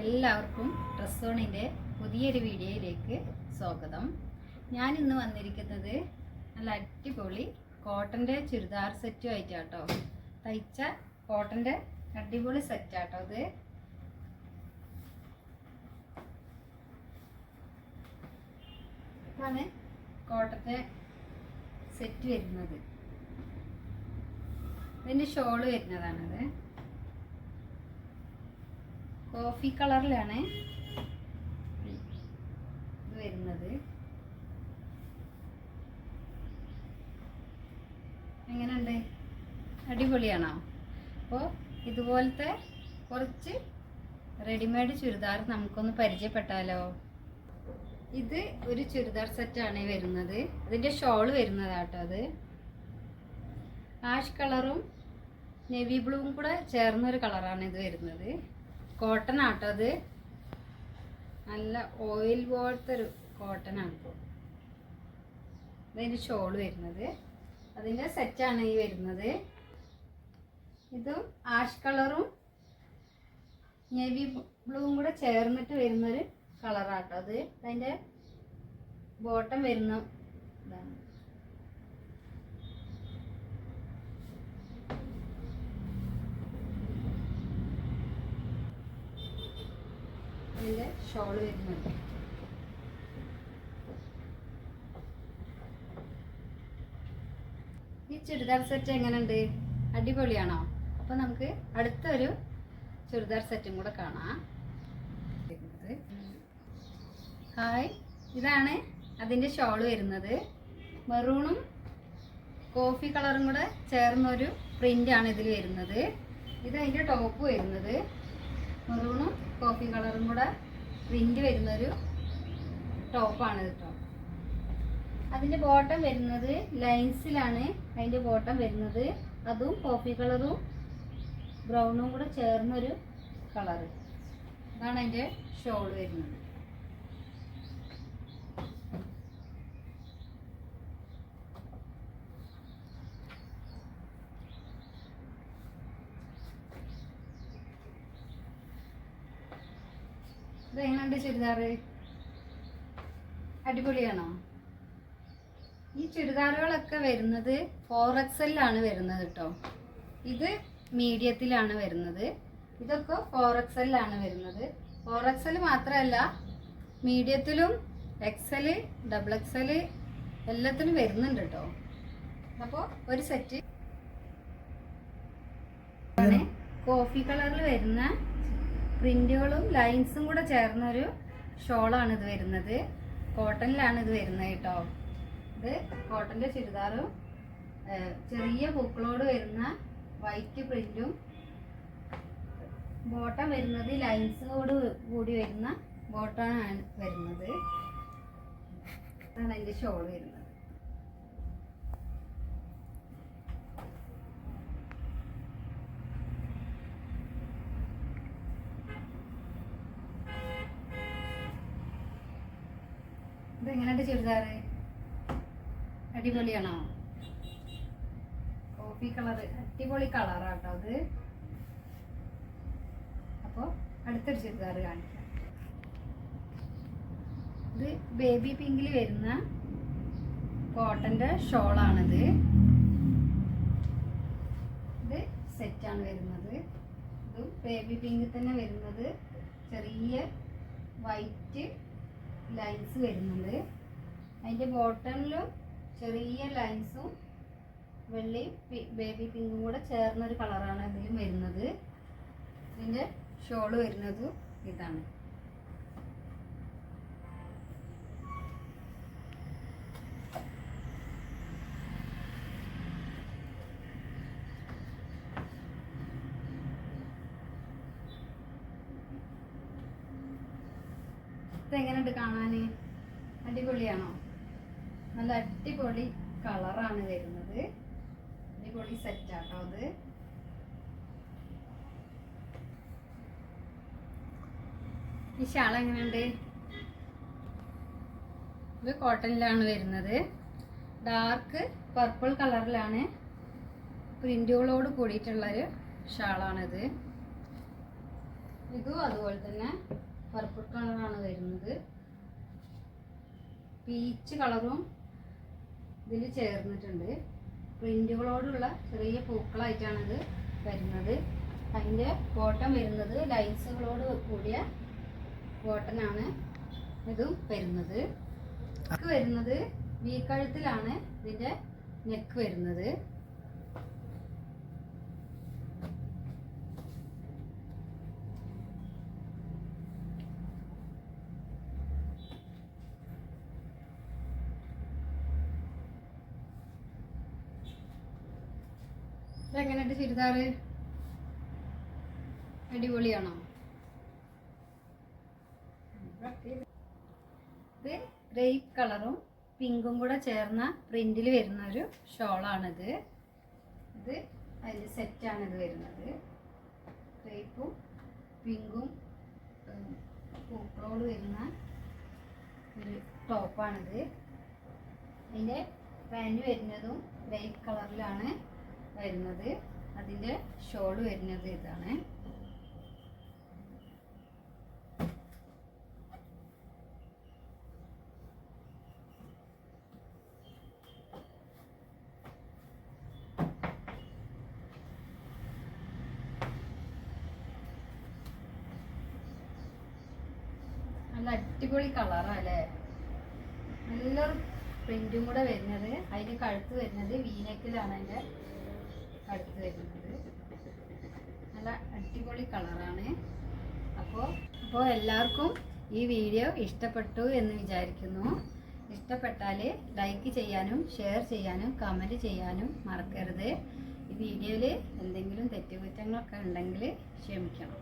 എല്ലാവർക്കും ഡ്രസ് സോണിന്റെ പുതിയൊരു വീഡിയോയിലേക്ക് സ്വാഗതം. ഞാൻ ഇന്ന് വന്നിരിക്കുന്നത് നല്ല അടിപൊളി കോട്ടന്റെ ചുരിദാർ സെറ്റും ആയിട്ടാട്ടോ. തയ്ച്ച കോട്ടന്റെ അടിപൊളി സെറ്റാട്ടോ ഇത്. ഇതാണ് കോട്ടന്റെ സെറ്റ് വരുന്നത്. ഇതിന്റെ ഷോൾ വരുന്നതാണത്. കോഫി കളറിലാണ് ഇത് വരുന്നത്. എങ്ങനെയുണ്ട്? അടിപൊളിയാണോ? അപ്പോൾ ഇതുപോലത്തെ കുറച്ച് റെഡിമെയ്ഡ് ചുരിദാർ നമുക്കൊന്ന് പരിചയപ്പെട്ടാലോ? ഇത് ഒരു ചുരിദാർ സെറ്റാണ് വരുന്നത്. ഇതിന്റെ ഷോൾ വരുന്നതാട്ടോ അത്. ആഷ് കളറും നേവി ബ്ലൂവും കൂടെ ചേർന്നൊരു കളറാണ് ഇത് വരുന്നത്. കോട്ടൺ ആട്ടോ അത്? നല്ല ഓയിൽ പോലത്തെ ഒരു കോട്ടൺ ആണ് ഇപ്പോൾ ഇതിന്റെ ഷോൾ വരുന്നത് അതിന്റെ സെറ്റാണ് ഈ വരുന്നത്. ഇതും ആഷ് കളറും നേവി ബ്ലൂവും കൂടെ ചേർന്നിട്ട് വരുന്നൊരു കളറാട്ടോ അത്. അതിന്റെ ബോട്ടം വരുന്ന ഇതാണ്. ഇതിന്റെ ഷോൾ വരുന്നുണ്ട്. ഈ ചുരിദാർ സെറ്റ് എങ്ങനെയുണ്ട്? അടിപൊളിയാണോ? അപ്പോൾ നമുക്ക് അടുത്തൊരു ചുരിദാർ സെറ്റും കൂടെ കാണാം. ഹായ് ഇതാണ് അതിന്റെ ഷോൾ വരുന്നത്. മെറൂണും കോഫി കളറും കൂടെ ചേർന്നൊരു ആണ് ഇതിൽ വരുന്നത്. ഇത് അതിന്റെ ടോപ്പ് വരുന്നത്. മെറൂണും കോഫി കളറും കൂടെ പ്രിന്റ് വരുന്നൊരു ടോപ്പാണ് കേട്ടോ. അതിന്റെ ബോട്ടം വരുന്നത് ലൈൻസിലാണ് അതിന്റെ ബോട്ടം വരുന്നത് അതും കോഫി കളറും ബ്രൗണും കൂടെ ചേർന്നൊരു കളറ് അതാണ് അതിന്റെ ഷോൾ വരുന്നത്. ഇത് ചുരിദാർ ചുരിദാറ്? അടിപൊളിയാണോ? ഈ ചുരിദാറുകളൊക്കെ വരുന്നത് ഫോർ എക്സലിലാണ് വരുന്നത് കേട്ടോ ഇത് മീഡിയത്തിലാണ് വരുന്നത്. ഇതൊക്കെ ഫോർ എക്സലിലാണ് വരുന്നത്. ഫോർ എക്സൽ മാത്രമല്ല മീഡിയത്തിലും എക്സൽ ഡബിൾ എക്സൽ എല്ലാത്തിനും വരുന്നുണ്ട് കേട്ടോ അപ്പോൾ ഒരു സെറ്റ് കോഫി കളറിൽ വരുന്ന പ്രിന്റുകളും ലൈൻസും കൂടെ ചേർന്നൊരു ഷോളാണ് ഇത് വരുന്നത്. കോട്ടണിലാണ് ഇത് വരുന്നത് കേട്ടോ. ഇത് കോട്ടന്റെ ചുരിദാറും ചെറിയ പൂക്കളോട് വരുന്ന വൈറ്റ് പ്രിന്റും ബോട്ടം വരുന്നത് ലൈൻസോട് കൂടി വരുന്ന ബോട്ടമാണ് വരുന്നത്. അതാണ് അതിന്റെ ഷോൾ വരുന്നത്. ഇത് എങ്ങനെയുണ്ട് ചുരിദാറ്? അടിപൊളിയാണോ? കോഫി കളർ അടിപൊളി കളറാട്ടോ അത്. അപ്പോൾ അടുത്തൊരു ചുരിദാർ കാണിക്കാം. ഇത് ബേബി പിങ്കിൽ വരുന്ന കോട്ടന്റെ ഷോളാണിത്. ഇത് സെറ്റാണ് വരുന്നത്. ഇതും ബേബി പിങ്കിൽ തന്നെ വരുന്നത്. ചെറിയ വൈറ്റ് ലൈൻസ് വരുന്നുണ്ട്. അതിന്റെ ബോട്ടമിലും ചെറിയ ലൈൻസും വെള്ളയും ബേബി പിങ്കും കൂടെ ചേർന്നൊരു കളറാണ് അതിലും വരുന്നത്. ഇതിന്റെ ഷോൾ വരുന്നത് ഇതാണ്. ഇതെങ്ങനെയുണ്ട് കാണാൻ അടിപൊളിയാണോ? നല്ല അടിപൊളി കളറാണ് വരുന്നത്. അടിപൊളി സെറ്റാട്ടോ അത്. ഈ ഷാൾ എങ്ങനെയുണ്ട്? ഇത് കോട്ടണിലാണ് വരുന്നത്. ഡാർക്ക് പർപ്പിൾ കളറിലാണ് പ്രിന്റുകളോട് കൂടിയിട്ടുള്ളൊരു ഷാളാണിത്. ഇതും അതുപോലെ തന്നെ പർപ്പിൾ കളറാണ് വരുന്നത്. പീച്ച് കളറും ഇതിൽ ചേർന്നിട്ടുണ്ട്. പ്രിന്റുകളോടുള്ള ചെറിയ പൂക്കളായിട്ടാണിത് വരുന്നത്. അതിന്റെ കോട്ടൺ വരുന്നത് ലൈൻസുകളോട് കൂടിയ കോട്ടനാണ് ഇതും വരുന്നത്. നെക്ക് വരുന്നത് വീക്കഴുത്തിലാണ് ഇതിന്റെ നെക്ക് വരുന്നത്. ഇതെങ്ങനെയുണ്ട് ചുരിദാറ്? അടിപൊളിയാണോ? ഇത് ഗ്രേപ്പ് കളറും പിങ്കും കൂടെ ചേർന്ന പ്രിന്റിൽ വരുന്ന ഒരു ഷോളാണിത് ഇത് അതിന്റെ സെറ്റാണ് ഇത് വരുന്നത്. ഗ്രേപ്പും പിങ്കും പൂക്കളോട് വരുന്ന ഒരു ടോപ്പാണിത് അതിന്റെ പാന്റ് വരുന്നതും ഗ്രേപ്പ് കളറിലാണ് വരുന്നത്. അതിന്റെ ഷോൾ വരുന്നത് ഇതാണ്. നല്ല അടിപൊളി കളറാ അല്ലേ നല്ലൊരു പ്രിന്റും കൂടെ വരുന്നത്. അതിന് കഴുത്ത് വരുന്നത് വീനക്കിലാണ് അതിന്റെ വരുന്നത്. നല്ല അടിപൊളി കളറാണ്. അപ്പോൾ അപ്പോൾ എല്ലാവർക്കും ഈ വീഡിയോ ഇഷ്ടപ്പെട്ടു എന്ന് വിചാരിക്കുന്നു. ഇഷ്ടപ്പെട്ടാൽ ലൈക്ക് ചെയ്യാനും ഷെയർ ചെയ്യാനും കമന്റ് ചെയ്യാനും മറക്കരുത്. ഈ വീഡിയോയിൽ എന്തെങ്കിലും തെറ്റുകുറ്റങ്ങളൊക്കെ ഉണ്ടെങ്കിൽ ക്ഷമിക്കണം.